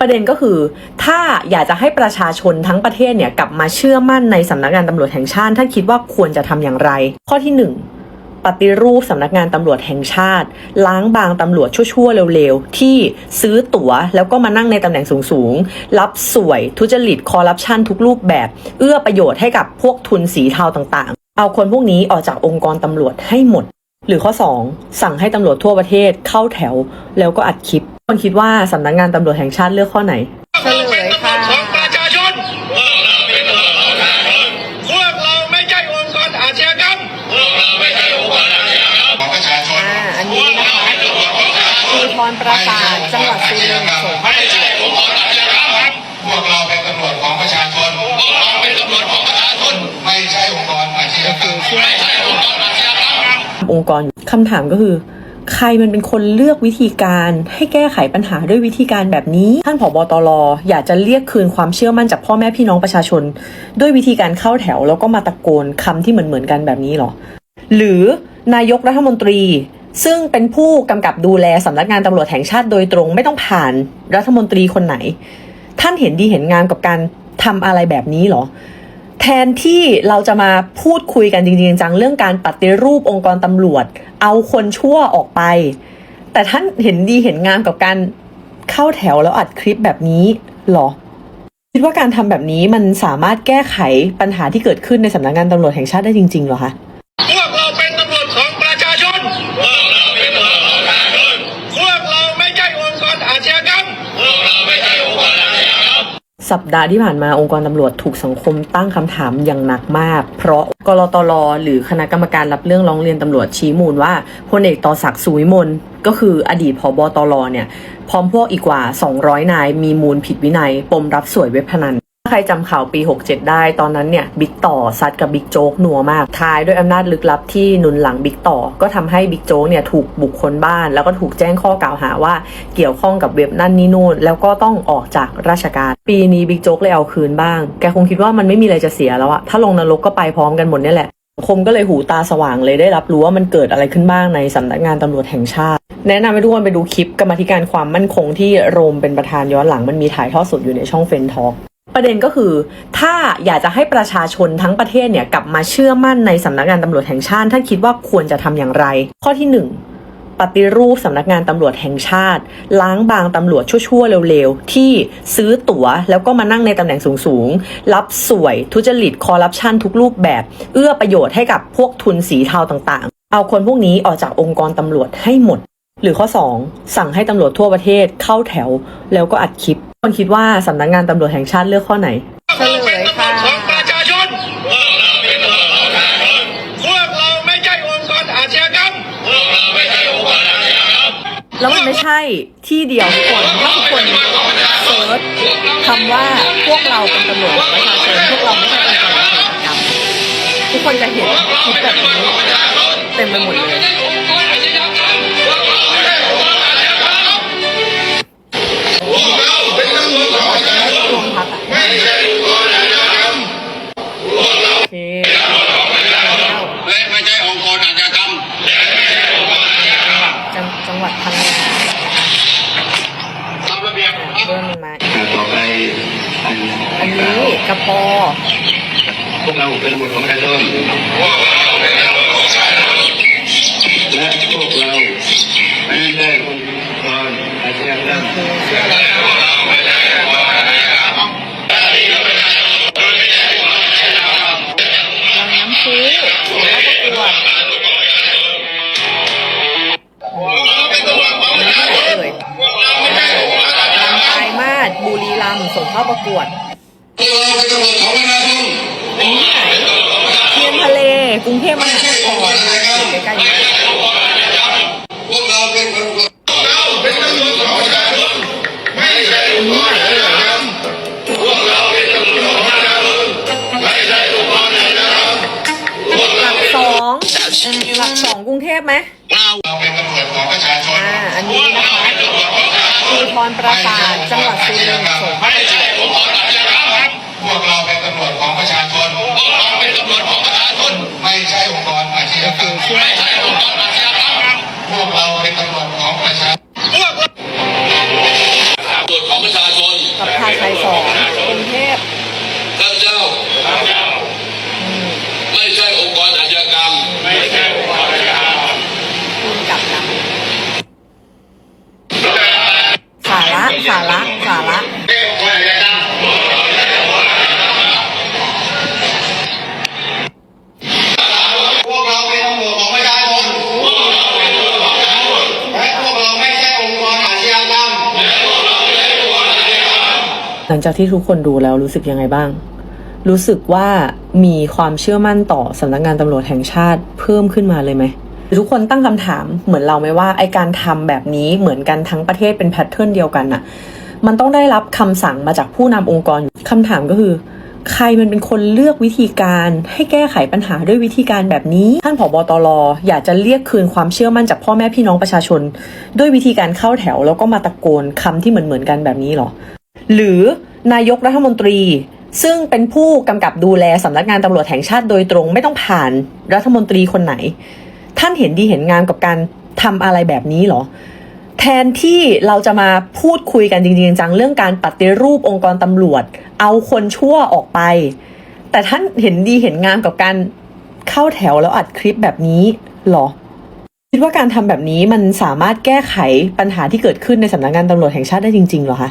ประเด็นก็คือ ถ้าอยากจะให้ประชาชนทั้งประเทศเนี่ยกลับมาเชื่อมั่นในสำนักงานตำรวจแห่งชาติท่านคิดว่าควรจะทำอย่างไร ข้อที่หนึ่งปฏิรูปสำนักงานตำรวจแห่งชาติ ล้างบางตำรวจชั่วๆเร็วๆ ที่ซื้อตั๋วแล้วก็มานั่งในตำแหน่งสูงๆ รับสวยทุจริตคอร์รัปชันทุกรูปแบบ เอื้อประโยชน์ให้กับพวกทุนสีเทาต่างๆ เอาคนพวกนี้ออกจากองค์กรตำรวจให้หมด หรือข้อ 2 สั่งให้ตำรวจทั่วประเทศเข้าแถวแล้วก็อัดคลิป คนคิดว่าสำนักงานตำรวจแห่งชาติเลือกข้อไหน เฉลยค่ะ ของประชาชนพวกเราไม่ใช่องค์กรอาชญากรรมของประชาชนอ่า อันนี้นะคะภูทรปราสาทจังหวัดสุรินทร์ส่งเข้าไปตรวจพวกเราเป็นตำรวจของประชาชนพวกเราเป็นตำรวจของประชาชนไม่ใช่องค์กรอาชญากรรมไม่ใช่องค์กรอาชญากรรมองค์กรอยู่คำถามก็คือ ใครมันเป็นคนเลือกวิธีการให้แก้ไขปัญหาด้วยวิธีการแบบนี้ ท่านผบตรอยากจะเรียกคืนความเชื่อมั่นจากพ่อแม่พี่น้องประชาชน ด้วยวิธีการเข้าแถวแล้วก็มาตะโกนคำที่เหมือนเหมือนกันแบบนี้เหรอ หรือนายกรัฐมนตรี ซึ่งเป็นผู้กำกับดูแลสำนักงานตำรวจแห่งชาติโดยตรงไม่ต้องผ่านรัฐมนตรีคนไหน ท่านเห็นดีเห็นงามกับการทำอะไรแบบนี้เหรอ แทนที่เราจะมาพูดคุยกันจริงๆจังเรื่องการปฏิรูปองค์กรตำรวจ เอาคนชั่วออกไป แต่ท่านเห็นดีเห็นงามกับการเข้าแถวแล้วอัดคลิปแบบนี้เหรอ คิดว่าการทำแบบนี้มันสามารถแก้ไขปัญหาที่เกิดขึ้นในสำนักงานตำรวจแห่งชาติได้จริงๆหรอคะ สัปดาห์ที่ผ่านมาองค์กรตำรวจถูกสังคมตั้งคำถามอย่างหนักมาก เพราะกรตรหรือคณะกรรมการรับเรื่องร้องเรียนตำรวจชี้มูลว่าพลเอกต่อศักดิ์สุวิมลก็คืออดีตผบตรเนี่ย พร้อมพวกอีกกว่า 200 นายมีมูลผิดวินัย ปมรับสวยเว็บพนัน ใครจำข่าวปี 67 ได้ตอนนั้นเนี่ยบิ๊กต่อซัดกับบิ๊กโจ๊กหนัวมากท้ายด้วยอำนาจลึกลับที่หนุนหลังบิ๊กต่อ ก็ทำให้บิ๊กโจ๊กเนี่ยถูกบุกคนบ้าน แล้วก็ถูกแจ้งข้อกล่าวหาว่าเกี่ยวข้องกับเว็บนั่นนี่นู่น แล้วก็ต้องออกจากราชการ ปีนี้บิ๊กโจ๊กเลยเอาคืนบ้าง แกคงคิดว่ามันไม่มีอะไรจะเสียแล้วอะถ้าลงนรกก็ไปพร้อมกันหมดนี่แหละคมก็เลยหูตาสว่างเลยได้รับรู้ว่ามันเกิดอะไรขึ้นบ้างในสำนักงานตำรวจแห่งชาติ แนะนำให้ทุกคนไปดูคลิปกรรมธิการความมั่นคงที่โรมเป็นประธานย้อนหลังมันมีถ่ายทอดสดอยู่ในช่องเฟนทอ ประเด็นก็คือ ถ้าอยากจะให้ประชาชนทั้งประเทศเนี่ยกลับมาเชื่อมั่นในสำนักงานตำรวจแห่งชาติท่านคิดว่าควรจะทำอย่างไร ข้อที่หนึ่งปฏิรูปสำนักงานตำรวจแห่งชาติ ล้างบางตำรวจชั่วๆเร็วๆ ที่ซื้อตั๋วแล้วก็มานั่งในตำแหน่งสูงๆ รับสวยทุจริตคอร์รัปชันทุกรูปแบบ เอื้อประโยชน์ให้กับพวกทุนสีเทาต่างๆ เอาคนพวกนี้ออกจากองค์กรตำรวจให้หมด หรือข้อ 2 สั่งให้ตำรวจทั่วประเทศเข้าแถวแล้วก็อัดคลิป คนคิดว่าสำนักงานตำรวจแห่งชาติเลือกข้อไหนเฉลยค่ะของประชาชนพวกเราเป็นตำรวจของประชาชนพวกเราไม่ใช่องค์กรอาชญากรรมพวกเราไม่ใช่องค์กรอาชญากรรมแล้วมันไม่ใช่ที่เดียวทุกคนถ้าทุกคนเซิร์ชคำว่าพวกเราเป็นตำรวจของประชาชนพวกเราไม่ใช่องค์กรอาชญากรรมทุกคนจะเห็นคลิปแบบนี้เต็มไปหมดเลย พอ พวกเราเป็นบุตรของประชาชนและพวกเราไม่ได้องค์กรอาชญากรรมคือเชื่อแล้วค่ะวังน้ำพุแล้วก็ประกวดเอ่ยลำปายมาศบุรีรัมย์ส่งเข้าประกวดพวก เราเป็นตำรวจของประชาชนอันนี้ไหนเทียนทะเลกรุงเทพมหานครใกล้ๆพวกเราเป็นตำรวจเราเป็นตำรวจของประชาชนไม่ใช่อันนี้ไหนเอ่ยพวกเราเป็นตำรวจของประชาชนไม่ใช่องค์กรอาชญากรรมหลักสองหลักสองกรุงเทพไหมเราเป็นตำรวจของประชาชนอ่าอันนี้นะคะภูทรปราสาทจังหวัดสุรินทร์อาชญากรรม ครั หลังจากที่ทุกคนดูแล้วรู้สึกยังไงบ้าง รู้สึกว่ามีความเชื่อมั่นต่อสำนักงานตำรวจแห่งชาติเพิ่มขึ้นมาเลยไหมทุกคนตั้งคำถามเหมือนเราไหมว่าไอการทำแบบนี้เหมือนกันทั้งประเทศเป็นแพทเทิร์นเดียวกันน่ะ มันต้องได้รับคำสั่งมาจากผู้นำองค์กรคำถามก็คือ ใครมันเป็นคนเลือกวิธีการให้แก้ไขปัญหาด้วยวิธีการแบบนี้ท่านผบตรอยากจะเรียกคืนความเชื่อมั่นจากพ่อแม่พี่น้องประชาชน ด้วยวิธีการเข้าแถวแล้วก็มาตะโกนคำที่เหมือนเหมือนกันแบบนี้เหรอ หรือนายกรัฐมนตรี ซึ่งเป็นผู้กำกับดูแลสำนักงานตำรวจแห่งชาติโดยตรงไม่ต้องผ่านรัฐมนตรีคนไหน ท่านเห็นดีเห็นงามกับการทำอะไรแบบนี้เหรอ แทนที่เราจะมาพูดคุยกันจริงๆจังเรื่องการปฏิรูปองค์กรตำรวจ เอาคนชั่วออกไป แต่ท่านเห็นดีเห็นงามกับการเข้าแถวแล้วอัดคลิปแบบนี้เหรอคิดว่าการทำแบบนี้มันสามารถแก้ไขปัญหาที่เกิดขึ้นในสำนักงานตำรวจแห่งชาติได้จริงๆเหรอคะ